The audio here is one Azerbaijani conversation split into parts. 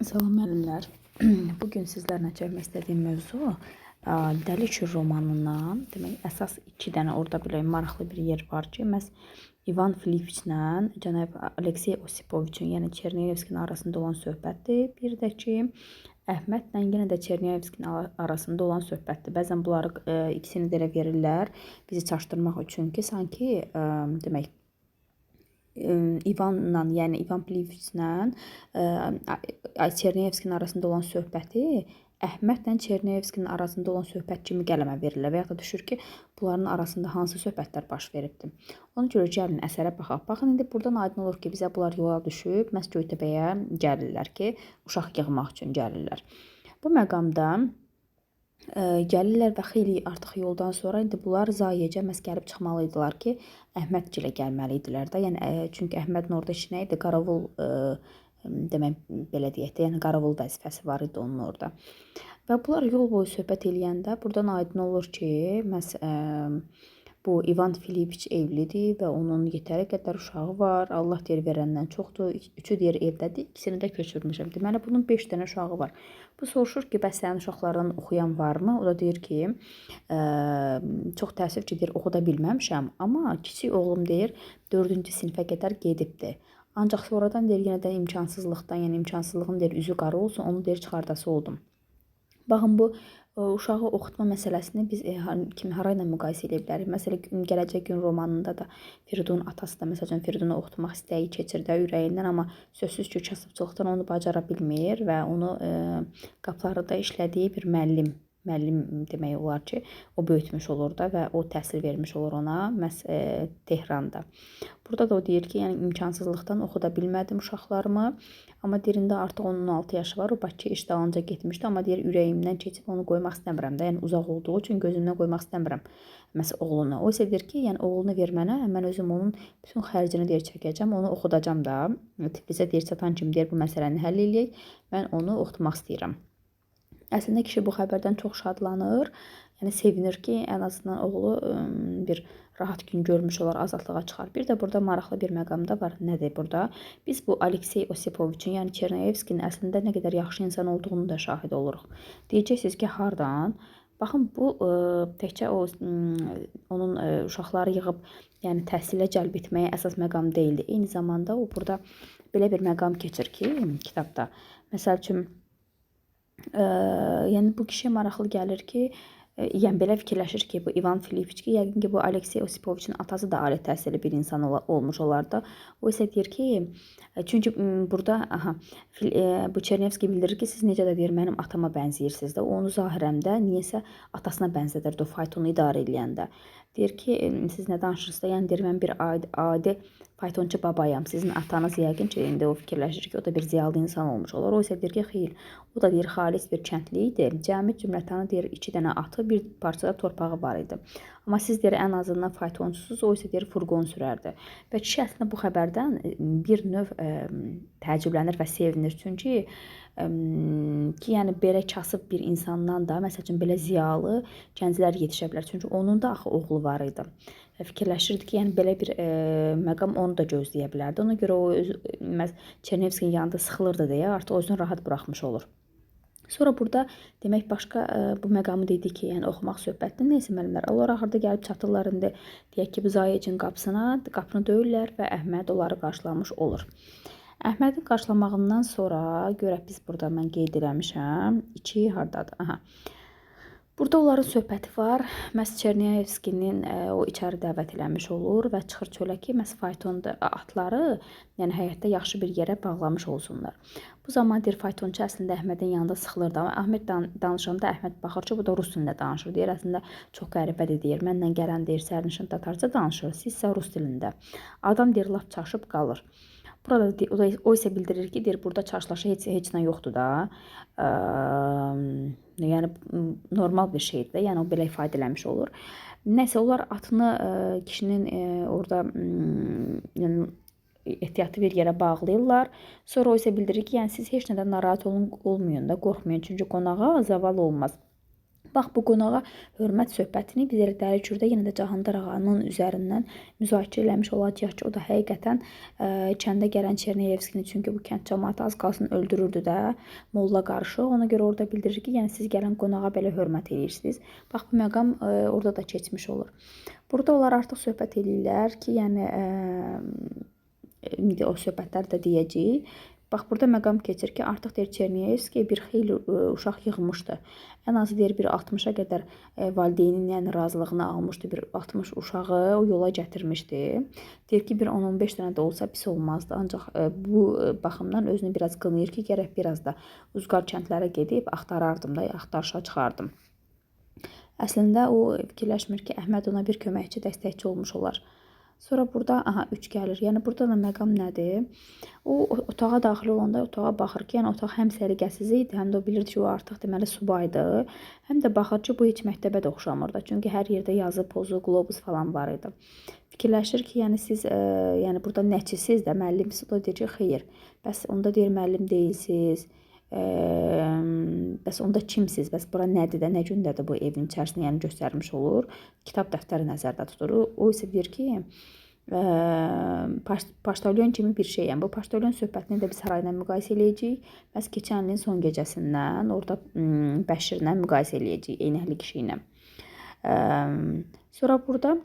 Salam müəllimlər. Bu gün sizlərlə çəkmək istədiyim mövzu ə, Dəli Kür romanından, demək, əsas 2 dənə orada belə maraqlı bir yer var ki, məhz İvan Filipiçlə cənab Aleksey Osipoviçin, yəni Çerniyevskinin arasında olan söhbətdir. Bir də ki, Əhmədlə yenə də Çerniyevskinin arasında olan söhbətdir. Bəzən bunları ə, ikisini də elə verirlər bizi çaşdırmaq üçün ki, sanki ə, demək İvanla, yəni İvan Pliviçlə Çerniyevskinin arasında olan söhbəti Əhmədlə Çerniyevskinin arasında olan söhbət kimi qələmə verirlər və ya da düşür ki, bunların arasında hansı söhbətlər baş veribdi. Ona görə gəlin əsərə baxaq. Baxın indi buradan aydın olur ki, bizə bunlar yola düşüb məhz Göytəbəyə gəlirlər ki, uşaq yığmaq üçün gəlirlər. Bu məqamda gəlirlər və xeyli artıq yoldan sonra indi bunlar Zayecə məhz gəlib çıxmalı idilər ki, Əhmədgilə gəlməli idilər də. Yəni çünki Əhmədin orada işi nə idi? Qaravul demək belə deyək də, yəni qaravul vəzifəsi var idi onun orada. Və bunlar yol boyu söhbət eləyəndə burdan aydın olur ki, ə, Bu İvan Filipiç evlidir və onun yetəri qədər uşağı var. Allah deyir verəndən çoxdur. Üçü deyir evdədir. İkisini də köçürmüşəm. Deməli bunun 5 dənə uşağı var. Bu soruşur ki, bəs sənin uşaqlardan oxuyan varmı? O da deyir ki, ə, çox təəssüf ki, deyir oxuda bilməmişəm, amma kiçik oğlum deyir 4-cü sinifə qədər gedibdi. Ancaq sonradan deyir yenə də imkansızlıqdan, yəni imkansızlığın deyir üzü qara olsun, onu deyir çıxardası oldum. Baxın bu uşağı oxutma məsələsini biz e, kimi hara ilə müqayisə edə bilərik? Məsələn, gələcək gün romanında da Firidun atası da məsələn Firidunu oxutmaq istəyi keçir də ürəyindən, amma sözsüz ki, kasıbçılıqdan onu bacara bilmir və onu e, qapılarda işlədiyi bir müəllim müəllim demək olar ki, o böyütmüş olur da və o təhsil vermiş olur ona məhz e, Tehranda. Burada da o deyir ki, yəni imkansızlıqdan oxuda bilmədim uşaqlarımı, amma deyirində artıq onun 16 yaşı var, o Bakı iş dalınca getmişdi, amma deyir ürəyimdən keçib onu qoymaq istəmirəm də, yəni uzaq olduğu üçün gözümdən qoymaq istəmirəm məhz oğlunu. O isə deyir ki, yəni oğlunu ver mənə, mən özüm onun bütün xərcini deyir çəkəcəm, onu oxudacam da. Tiflisə deyir çatan kimi deyir bu məsələni həll eləyək. Mən onu oxutmaq istəyirəm. Əslində kişi bu xəbərdən çox şadlanır. Yəni sevinir ki, ən azından oğlu bir rahat gün görmüş olar, azadlığa çıxar. Bir də burada maraqlı bir məqam da var. Nədir burada? Biz bu Aleksey Osipoviçin, yəni Çernayevskinin əslində nə qədər yaxşı insan olduğunu da şahid oluruq. Deyəcəksiniz ki, hardan? Baxın bu ə, təkcə o ə, onun ə, uşaqları yığıb, yəni təhsilə cəlb etməyə əsas məqam deyildi. Eyni zamanda o burada belə bir məqam keçir ki, kitabda. Məsəl üçün Ə, yəni bu kişiyə maraqlı gəlir ki, yəni belə fikirləşir ki, bu İvan Filipiç ki, yəqin ki, bu Aleksey Osipoviçin atası da ali təhsilli bir insan ola, olmuş olar da. O isə deyir ki, çünki burada aha bu Çernevski bildirir ki, siz necə də deyir mənim atama bənzəyirsiniz də. Onu zahirən də niyəsə atasına bənzədirdi o faytonu idarə edəndə. Deyir ki, siz nə danışırsınız da? Yəni deyir mən bir adi, adi faytonçu babayam. Sizin atanız yəqin ki, indi o fikirləşir ki, o da bir ziyalı insan olmuş olur. O isə deyir ki, xeyr, o da deyir xalis bir kəndli idi. Cəmi cümlətanı deyir 2 dənə atı, bir parçada torpağı var idi. Amma siz deyir ən azından faytonçusuz, o isə deyir furqon sürərdi. Və kişi əslində bu xəbərdən bir növ ə, təəccüblənir və sevinir. Çünki ə, ki, yəni belə kasıb bir insandan da, məsəl üçün belə ziyalı gənclər yetişə bilər. Çünki onun da axı oğlu var idi fikirləşirdi ki, yəni belə bir e, məqam onu da gözləyə bilərdi. Ona görə o öz məhz Çernevskinin yanında sıxılırdı deyə artıq özünü rahat buraxmış olur. Sonra burada demək başqa ə, e, bu məqamı dedik ki, yəni oxumaq söhbətini nəysə müəllimlər. Onlar axırda gəlib çatırlar indi deyək ki, bu Zayecin qapısına, qapını döyürlər və Əhməd onları qarşılamış olur. Əhmədin qarşılamağından sonra görək biz burada mən qeyd eləmişəm. 2 hardadır? Aha. Burada onların söhbəti var. Məhz Çerniyevskinin ə, e, o içəri dəvət eləmiş olur və çıxır çölə ki, məhz faytonda atları, yəni həyətdə yaxşı bir yerə bağlamış olsunlar. Bu zaman deyir faytonçu əslində Əhmədin yanında sıxılırdı, amma Əhməd dan danışanda Əhməd baxır ki, bu da rus dilində danışır. Deyir əslində çox qəribədir deyir. Mənlə gələn deyir sərnişin tatarca danışır, siz isə rus dilində. Adam deyir lap çaşıb qalır. Burada o, da, o isə bildirir ki, deyir burada çarşılaşa heç heç nə yoxdur da. Ə, yəni normal bir şeydir də. Yəni o belə ifadə eləmiş olur. Nəsə onlar atını ə, kişinin ə, orada ə, yəni ehtiyatlı bir yerə bağlayırlar. Sonra o isə bildirir ki, yəni siz heç nədən narahat olun, olmayın da, qorxmayın. Çünki qonağa zaval olmaz. Bax bu qonağa hörmət söhbətini biz elə Dəlicürdə yenə də Cahandar ağanın üzərindən müzakirə eləmiş olacağıq ki, o da həqiqətən ə, kəndə gələn Çerniyevskini çünki bu kənd cəmaəti az qalsın öldürürdü də molla qarşı. Ona görə orada bildirir ki, yəni siz gələn qonağa belə hörmət eləyirsiniz. Bax bu məqam ə, orada da keçmiş olur. Burada onlar artıq söhbət eləyirlər ki, yəni ə, indi o söhbətləri də deyəcəyik. Bax burada məqam keçir ki, artıq deyir Çerniyevski bir xeyli uşaq yığmışdı. Ən azı deyir bir 60-a qədər valideynin yəni razılığını almışdı. Bir 60 uşağı o yola gətirmişdi. Deyir ki, bir 10-15 dənə də olsa pis olmazdı. Ancaq bu baxımdan özünü biraz qınayır ki, gərək biraz da uzqar kəndlərə gedib axtarardım da, axtarışa çıxardım. Əslində o fikirləşmir ki, Əhməd ona bir köməkçi, dəstəkçi olmuş olar. Sonra burada aha 3 gəlir. Yəni burada da məqam nədir? O otağa daxil olanda otağa baxır ki, yəni otaq həm səliqəsiz idi, həm də o bilirdi ki, o artıq deməli subaydı. Həm də baxır ki, bu heç məktəbə də oxşamır da. Çünki hər yerdə yazı, pozu, qlobus falan var idi. Fikirləşir ki, yəni siz ə, yəni burada nəçisiz də, müəllimsiz. O deyir ki, xeyr. Bəs onda deyir müəllim deyilsiz. Bəs onda kimsiz? Bəs bura nədir də, nə gündədir bu evin içərisində, yəni göstərmiş olur. Kitab dəftəri nəzərdə tutur. O isə deyir ki, ə, paştalyon kimi bir şeyəm. Bu paştalyon söhbətini də biz hər ayla müqayisə eləyəcəyik. Bəs keçən ilin son gecəsindən orada Bəşirlə müqayisə eləyəcəyik, eynəkli kişi ilə. Sonra burada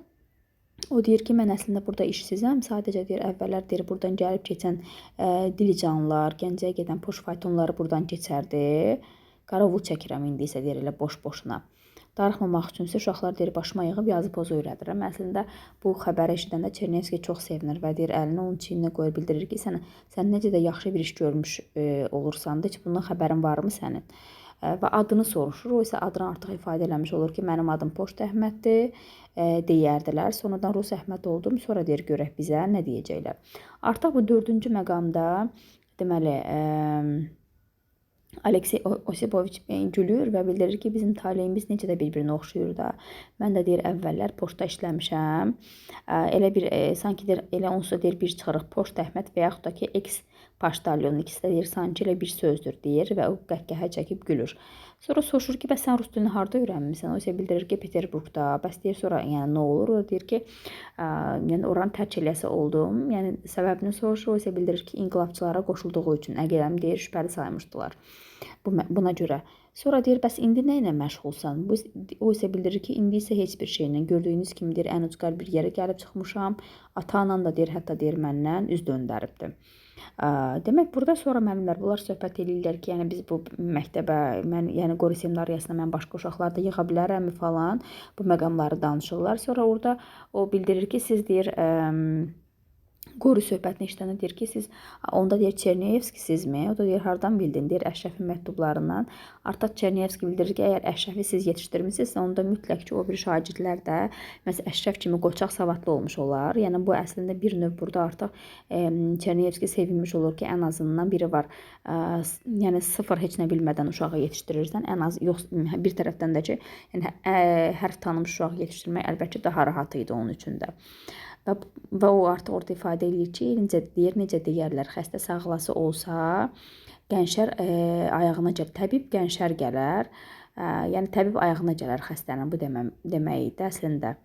O deyir ki, mən əslində burada işsizəm. Sadəcə deyir, əvvəllər deyir, burdan gəlib keçən ə, dilicanlar, Gəncəyə gedən poş faytonları burdan keçərdi. Qarovul çəkirəm indi isə deyir elə boş-boşuna. Darıxmamaq üçünsə uşaqlar deyir başıma yığıb yazı pozu öyrədirəm. Əslində bu xəbəri eşidəndə Çernevski çox sevinir və deyir əlini onun çiyninə qoyub bildirir ki, sən sən necə də yaxşı bir iş görmüş e, olursan da, heç bundan xəbərin varmı sənin? Və adını soruşur. O isə adını artıq ifadə eləmiş olur ki, mənim adım Poçt Əhməddir deyərdilər. Sonradan Rus Əhməd oldum. Sonra deyir görək bizə nə deyəcəklər. Artıq bu 4-cü məqamda deməli Aleksey Osipoviç gülür və bildirir ki, bizim taleyimiz necə də bir-birinə oxşuyur da. Mən də deyir əvvəllər poçtda işləmişəm. Elə bir e, sanki deyir elə onsuz deyir bir çıxırıq Poçt Əhməd və yaxud da ki, X Paştalyon ikisi də deyir sanki elə bir sözdür deyir və o qəhqəhə çəkib gülür. Sonra soruşur ki, bəs sən rus dilini harda öyrənmisən? O isə bildirir ki, Peterburqda. Bəs deyir sonra yəni nə olur? O deyir ki, ə, yəni oranı tərk eləsə oldum. Yəni səbəbini soruşur. O isə bildirir ki, inqilabçılara qoşulduğu üçün əqidəm deyir şübhəli saymışdılar. Bu buna görə. Sonra deyir, bəs indi nə ilə məşğulsan? Bu o isə bildirir ki, indi isə heç bir şeylə gördüyünüz kimi deyir, ən ucqar bir yerə gəlib çıxmışam. Ata-anan da deyir, hətta deyir məndən üz döndəribdi. Demək burada sonra müəllimlər bunlar söhbət eləyirlər ki, yəni biz bu məktəbə, mən yəni qori seminariyasına mən başqa uşaqlar da yığa bilərəmmi falan bu məqamları danışırlar. Sonra orada o bildirir ki, siz deyir ə, Qoru söhbətini eşidəndə deyir ki, siz onda deyir Çerniyevskisizmi? O da deyir hardan bildin? Deyir Əşrəfin məktublarından. Artıq Çerniyevski bildirir ki, əgər Əşrəfi siz yetişdirmisinizsə, onda mütləq ki, o bir şagirdlər də məsələn Əşrəf kimi qoçaq savadlı olmuş olar. Yəni bu əslində bir növ burada artıq e, Çerniyevski sevinmiş olur ki, ən azından biri var. E, yəni sıfır heç nə bilmədən uşağı yetişdirirsən, ən az yox bir tərəfdən də ki, yəni ə, hərf tanımış uşağı yetişdirmək əlbəttə daha rahat idi onun üçün də. Və, və o artıq orada ifadə edir ki, necə deyir, necə deyərlər, xəstə sağlası olsa, qənşər ə, ayağına gələr, təbib qənşər gələr. Ə, yəni təbib ayağına gələr xəstənin bu demə, demək idi əslində.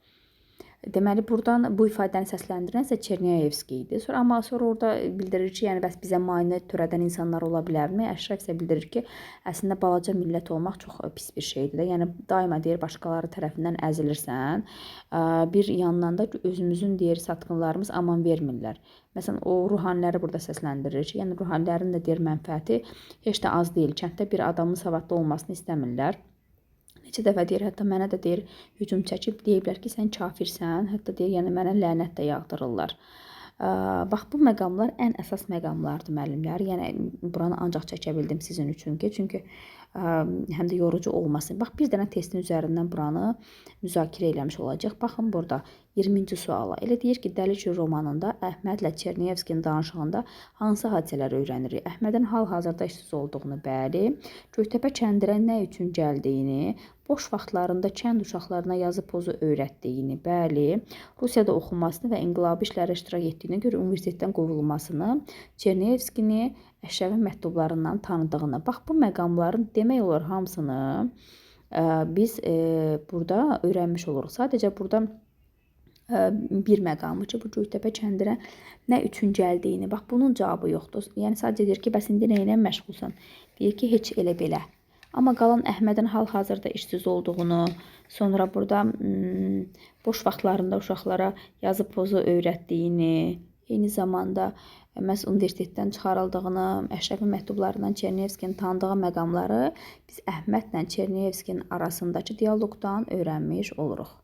Deməli burdan bu ifadəni səsləndirən isə Çerniyevski idi. Sonra amma sonra orada bildirir ki, yəni bəs bizə maneə törədən insanlar ola bilərmi? Əşrəf isə bildirir ki, əslində balaca millət olmaq çox pis bir şeydir də. Yəni daima deyir başqaları tərəfindən əzilirsən. Bir yandan da özümüzün deyir satqınlarımız aman vermirlər. Məsələn, o ruhaniləri burada səsləndirir ki, yəni ruhanilərin də deyir mənfəəti heç də az deyil. Kənddə bir adamın savadlı olmasını istəmirlər. Neçə dəfə deyir, hətta mənə də deyir, hücum çəkib deyiblər ki, sən kafirsən, hətta deyir, yəni mənə lənət də yağdırırlar. Bax bu məqamlar ən əsas məqamlardır müəllimlər. Yəni buranı ancaq çəkə bildim sizin üçün ki, çünki həm də yorucu olmasın. Bax bir dənə testin üzərindən buranı müzakirə eləmiş olacaq. Baxın burada 20-ci suala. Elə deyir ki, Dəliçi romanında Əhmədlə Çerniyevskinin danışığında hansı hadisələri öyrənirik? Əhmədin hal-hazırda işsiz olduğunu, bəli, Göytəpə kəndirə nə üçün gəldiyini, boş vaxtlarında kənd uşaqlarına yazı pozu öyrətdiyini, bəli, Rusiyada oxunmasını və inqilabi işlərə iştirak etdiyinə görə universitetdən qovulmasını, Çerniyevskini Əşrəfin məktublarından tanıdığını. Bax bu məqamların demək olar hamısını ə, biz ə, burada öyrənmiş oluruq. Sadəcə burada ə, bir məqamı ki, bu Göytəpə kəndirə nə üçün gəldiyini, bax bunun cavabı yoxdur. Yəni sadəcə deyir ki, bəs indi nə ilə məşğulsan? Deyir ki, heç elə belə. Amma qalan Əhmədin hal-hazırda işsiz olduğunu, sonra burada hmm, boş vaxtlarında uşaqlara yazı pozu öyrətdiyini, eyni zamanda məhz universitetdən çıxarıldığını, Əşrəfin məktublarından Çerniyevskinin tanıdığı məqamları biz Əhmədlə Çerniyevskinin arasındakı dialoqdan öyrənmiş oluruq.